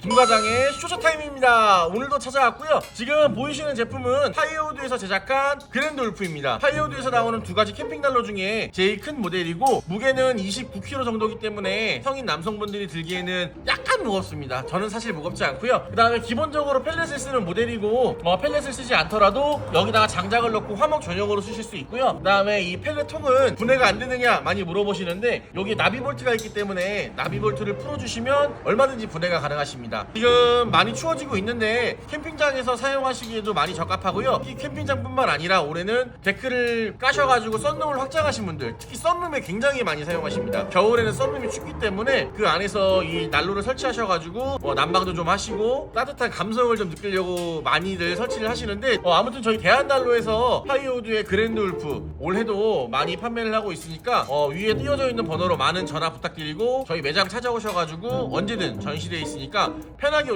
김과장의 쇼쇼타임입니다. 오늘도 찾아왔고요. 지금 보이시는 제품은 하이오드에서 제작한 그랜드 울프입니다. 하이오드에서 나오는 두 가지 캠핑 난로 중에 제일 큰 모델이고 무게는 29kg 정도이기 때문에 성인 남성분들이 들기에는 약 간 무겁습니다. 저는 사실 무겁지 않고요. 그 다음에 기본적으로 펠렛을 쓰는 모델이고 뭐 펠렛을 쓰지 않더라도 여기다가 장작을 넣고 화목 전용으로 쓰실 수 있고요. 그 다음에 이 펠렛 통은 분해가 안 되느냐 많이 물어보시는데 여기 나비 볼트가 있기 때문에 나비 볼트를 풀어주시면 얼마든지 분해가 가능하십니다. 지금 많이 추워지고 있는데 캠핑장에서 사용하시기에도 많이 적합하고요. 이 캠핑장뿐만 아니라 올해는 데크를 까셔가지고 썬룸을 확장하신 분들 특히 썬룸에 굉장히 많이 사용하십니다. 겨울에는 썬룸이 춥기 때문에 그 안에서 이 난로를 설치 하셔가지고 뭐 난방도 좀 하시고 따뜻한 감성을 좀 느끼려고 많이들 설치를 하시는데 어, 아무튼 저희 대한난로에서 하이오드의 그랜드 울프 올해도 많이 판매를 하고 있으니까 어, 위에 띄어져 있는 번호로 많은 전화 부탁드리고 저희 매장 찾아오셔가지고 언제든 전시돼 있으니까 편하게